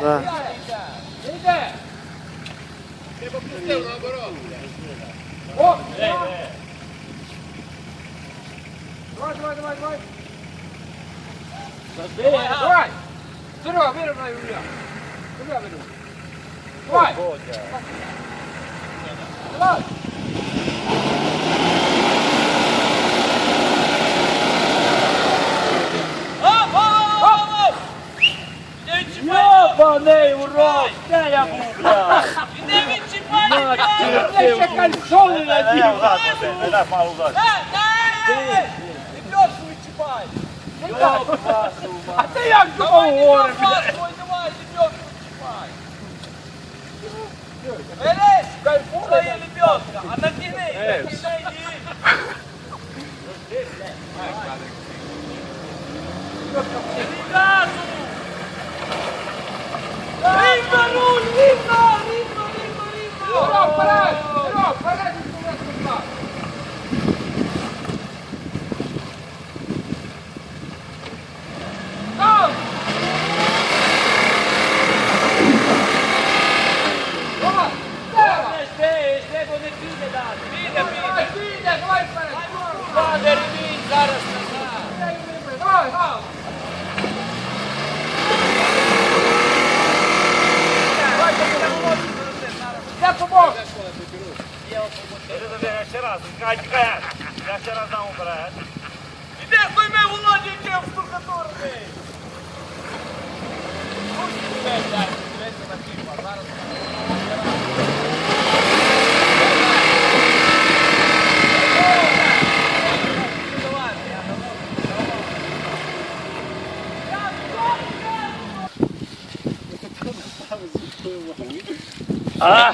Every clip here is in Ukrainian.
Да. Ти попустив наоборот. О, давай, давай, давай, давай. Давай, давай. Серега, виравняй руля. Руля виравняй. Давай. Давай. Йобаний урод! Де я був, блядь? Не відчіпай! Блядь, ще кальсони надів. Не дай мало дати. Ти пьосу відчіпай! А ти як думав говориш? Давай, давай, ти пьосу відчіпай! Береш, твоя лебедка, а натяни, натяни її. Газу! Паде, ревіть зараз назад. Давай, давай! Давай, давай, Я помог! Я ще раз, чекай, чекай. Я ще раз дам вперед. Іди, займи Володя, яке в А?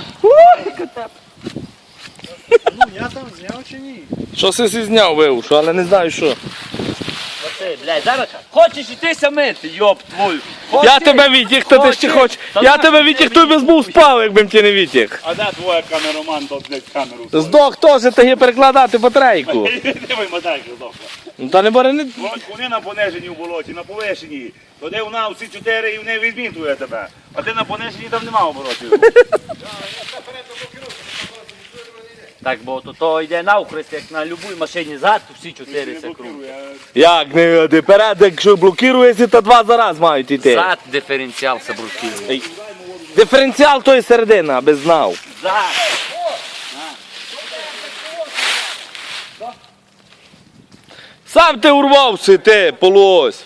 Я там зняв чи ні? Що си зняв вивушу, але не знаю що. Оце, блядь, зараз хочеш іти самити, йоб твою. Я тебе відтяг, то ти ще хочеш. Та Я на- тебе відтяг, ти б був спав, якби м тебе не відтяг. А де твоя камероман, то, блядь, камеру? Здох теж таки перекладати по трейку. Дивай, моделька здохла. Ну та не бери не. Вони на пониженні в болоті, на повишенні. Туди вона всі чотири і вони відмітує тебе. А ти на пониженні там нема оборотів. Так, бо то, то йде навхрест, як на будь-якій машині зад, то всі чотири це круг. Як не ти перед, якщо блокуєшся, то два за раз мають йти. Зад диференціал забруків. Диференціал то і середина, аби знав. Зад. Сам ти урвався, ти, полось.